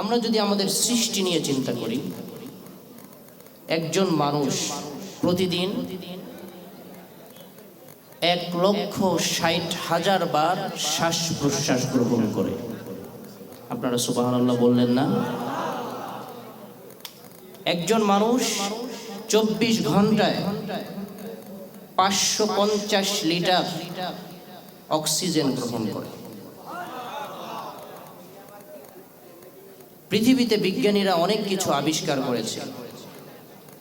আমরা যদি আমাদের সৃষ্টি নিয়ে চিন্তা করি, একজন মানুষ প্রতিদিন এক লক্ষ ষাট হাজার বার শ্বাস প্রশ্বাস গ্রহণ করে। আপনারা সুবাহ বললেন না? একজন মানুষ চব্বিশ ঘন্টায় পাঁচশো পঞ্চাশ লিটার অক্সিজেন গ্রহণ করে। পৃথিবীতে বিজ্ঞানীরা অনেক কিছু আবিষ্কার করেছে।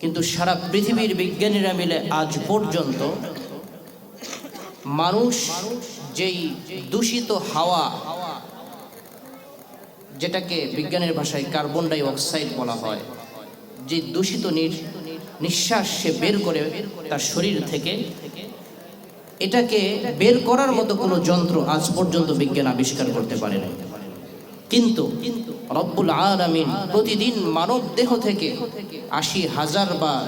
কিন্তু সারা পৃথিবীর বিজ্ঞানীরা মিলে আজ পর্যন্ত মানুষ যেই দূষিত হাওয়া, যেটাকে বিজ্ঞানের ভাষায় কার্বন ডাই অক্সাইড বলা হয়, যে দূষিত নিঃশ্বাস সে বের করে তার শরীর থেকে, এটাকে বের করার মতো কোনো যন্ত্র আজ পর্যন্ত বিজ্ঞান আবিষ্কার করতে পারে না কিন্তু রব্বুল আলামিন প্রতিদিন মানব দেহ থেকে আশি হাজার বার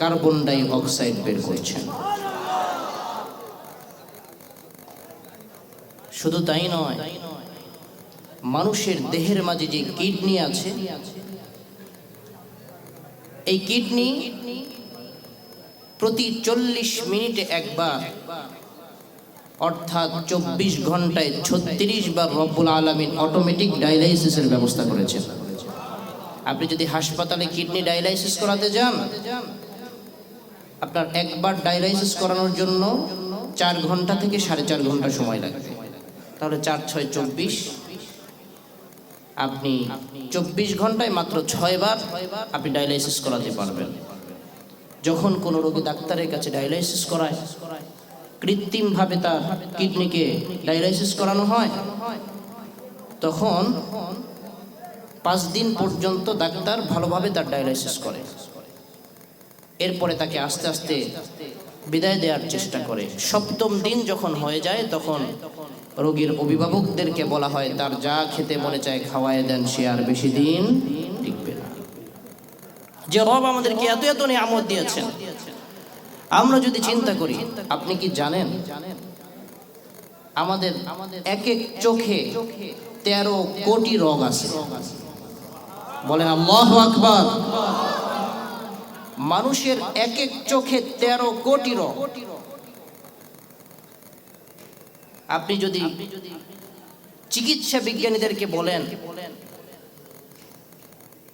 কার্বন ডাই অক্সাইড বের করছেন। শুধু তাই নয়, মানুষের দেহের মাঝে যে কিডনি আছে, এই কিডনি প্রতি চল্লিশ মিনিটে একবার অর্থাৎ চব্বিশ ঘন্টায় ছত্রিশ বার রব্বুল আলমিন অটোমেটিক ডায়ালাইসিসের ব্যবস্থা করেছেন। আপনি যদি হাসপাতালে কিডনি ডায়ালাইসিস করাতে যান, আপনার একবার ডায়ালাইসিস করানোর জন্য চার ঘণ্টা থেকে সাড়ে চার ঘণ্টা সময় লাগবে। তাহলে চার ছয় চব্বিশ, আপনি চব্বিশ ঘন্টায় মাত্র ছয়বার আপনি ডায়ালাইসিস করাতে পারবেন। যখন কোনো রোগী ডাক্তারের কাছে ডায়ালাইসিস করায় কৃত্রিমভাবে তার কিডনিকে ডায়ালাইসিস করানো হয়, তখন পাঁচ দিন পর্যন্ত ডাক্তার ভালোভাবে তার ডায়ালাইসিস করে। এরপরে তাকে আস্তে আস্তে বিদায় দেওয়ার চেষ্টা করে। সপ্তম দিন যখন হয়ে যায়, তখন রোগীর অভিভাবকদেরকে বলা হয়, তার যা খেতে মনে চায় খাওয়ায় দেন, সে আর বেশি দিন টিকবে না। যে রব আমাদেরকে এত এত নিয়ামত দিয়েছেন। আমরা যদি চিন্তা করি, আপনি কি জানেন? আমাদের এক এক চোখে তেরো কোটি রোগ আছে। বলেন আল্লাহ আকবার। মানুষের এক এক চোখে তেরো কোটি রোগ। আপনি যদি চিকিৎসা বিজ্ঞানীদেরকে বলেন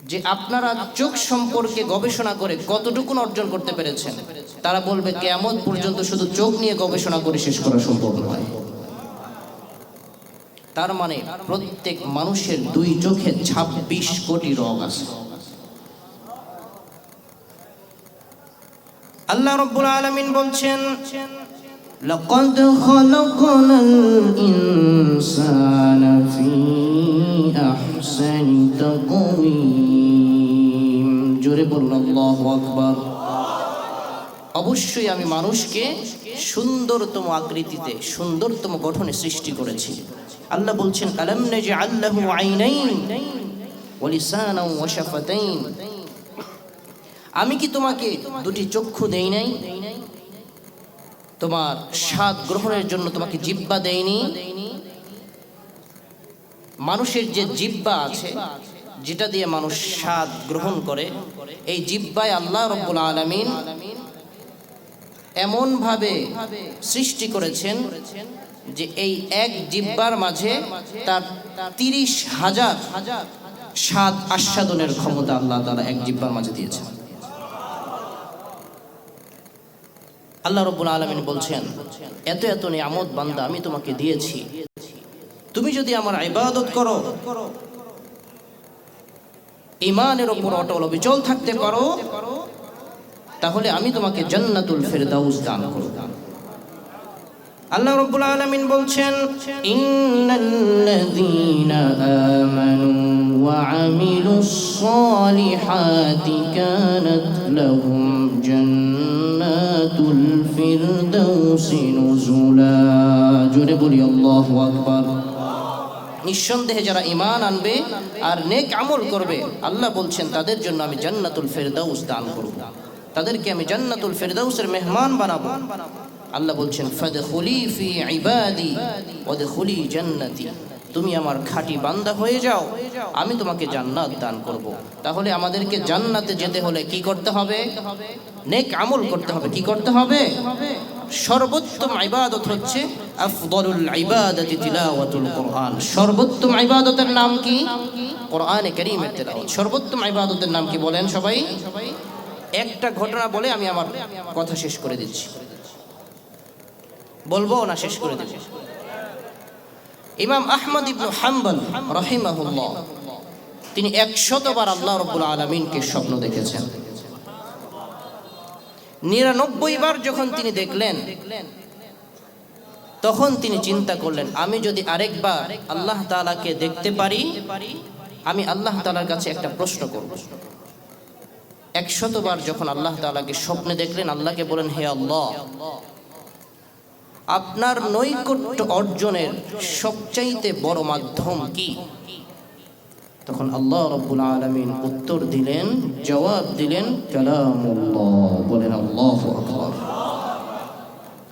যে আপনারা চোখ সম্পর্কে গবেষণা করে কতটুকুন অর্জন করতে পেরেছেন তারা বলবে কেমন পর্যন্ত শুধু চোখ নিয়ে গবেষণা করে শেষ করা সম্ভব নয় তার মানে প্রত্যেক মানুষের দুই চোখে ২৬ কোটি রোগ আছে আল্লাহ রব্বুল আলামিন বলছেন لقد خلقنا الإنسان في أحسن تقويم জোরে বলুন আল্লাহু আকবার অবশ্যই আমি মানুষকে সুন্দরতম আকৃতিতে সুন্দরতম গঠনে সৃষ্টি করেছি আল্লাহ বলছেন আলম নাজআল্লাহু আইনাইন ওয়া লিসানাও ওয়া শাফাতাইন আমি কি তোমাকে দুটি চক্ষু দেই নাই তোমার স্বাদ গ্রহণের জন্য তোমাকে জিব্বা দেয়নি মানুষের যে জিব্বা আছে, যেটা দিয়ে মানুষ স্বাদ গ্রহণ করে, এই জিব্বায় আল্লাহ রব্বুল আলামিন এমন ভাবে সৃষ্টি করেছেন যে এই এক জিব্বার মাঝে তার তিরিশ হাজার স্বাদ আস্বাদনের ক্ষমতা আল্লাহ তাআলা এক জিব্বার মাঝে দিয়েছেন। আল্লাহ রব্বুল আলমিন বলছেন, এত এত নিয়ামত বান্দা আমি তোমাকে দিয়েছি। তুমি যদি আমার ইবাদত করো ইমানের ওপর অটল অবিচল থাকতে পারো, তাহলে আমি তোমাকে জান্নাতুল ফেরদাউস দান করব। আল্লাহ রব্বুল আলামিন বলছেন, ইন্নাল্লাযীনা আমানু ওয়া আমিলুস সালিহাতি কানাত লাহুম জান্নাতুল ফিরদাউসি নুজুলা। জোরে বলি, আল্লাহু আকবার। নিঃসন্দেহে যারা ইমান আনবে আর নেক আমল করবে, আল্লাহ বলছেন, তাদের জন্য আমি জান্নাতুল ফেরদাউস দান করব। তাদেরকে আমি জান্নাতুল ফেরদাউসের মেহমান বানাবো। আল্লাহ বলছেন, ফাদখুলি ফি ইবাদি ওয়াদখুলি জান্নাতি। তুমি আমার খাঁটি বান্দা হয়ে যাও। আমি তোমাকে জান্নাত দান করব। তাহলে আমাদেরকে জান্নাতে যেতে হলে কি করতে হবে? নেক আমল করতে হবে। কি করতে হবে? সর্বোত্তম ইবাদত হচ্ছে আফদলুল ইবাদতি তিলাওয়াতুল কোরআন। সর্বোত্তম ইবাদতের নাম কি? কোরআনে কারীমের তেলাওয়াত। সর্বোত্তম ইবাদতের নাম কি বলেন সবাই? একটা ঘটনা বলে আমি আমার কথা শেষ করে দিচ্ছি। বলব না শেষ করে দেব ইমাম আহমদ ইবনু হাম্বল রহিমাহুল্লাহ, তিনি একশতবার আল্লাহ রব্বুল আলমিনকে স্বপ্ন দেখেছেন। নিরানব্বই বার যখন তিনি দেখলেন, তখন তিনি চিন্তা করলেন, আমি যদি আরেকবার আল্লাহ তাআলাকে দেখতে পারি, আমি আল্লাহ তাআলার কাছে একটা প্রশ্ন করব। একশতবার যখন আল্লাহ তাআলাকে স্বপ্নে দেখলেন, আল্লাহকে বলেন হে আল্লাহ আপনার নৈকট্য অর্জনের সবচাইতে বড় মাধ্যম কি? তখন আল্লাহ রব্বুল আলমিন উত্তর দিলেন, জবাব দিলেন, কালামুল্লাহ বলেন আল্লাহ আকবার।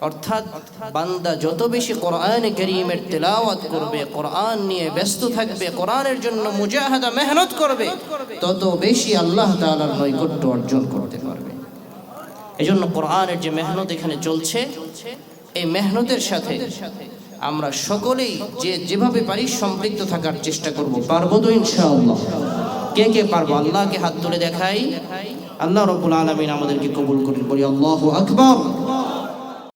অর্থাৎ বান্দা যত বেশি কোরআন করিমের তেলাওয়াত করবে, কোরআন নিয়ে ব্যস্ত থাকবে, কোরআনের জন্য মুজাহাদা মেহনত করবে, তত বেশি আল্লাহ তাআলার নৈকট্য অর্জন করতে পারবে। এজন্য কোরআনের যে মেহনত এখানে চলছে এই মেহনতের সাথে আমরা সকলেই যে যেভাবে পারি সম্পৃক্ত থাকার চেষ্টা করব, পারব তো ইনশাআল্লাহ। কে কে পারব? আল্লাহকে হাত তুলে দেখাই। আল্লাহ রবুল আলমিন আমাদেরকে কবুল করুন, বলি আল্লাহ আকবর।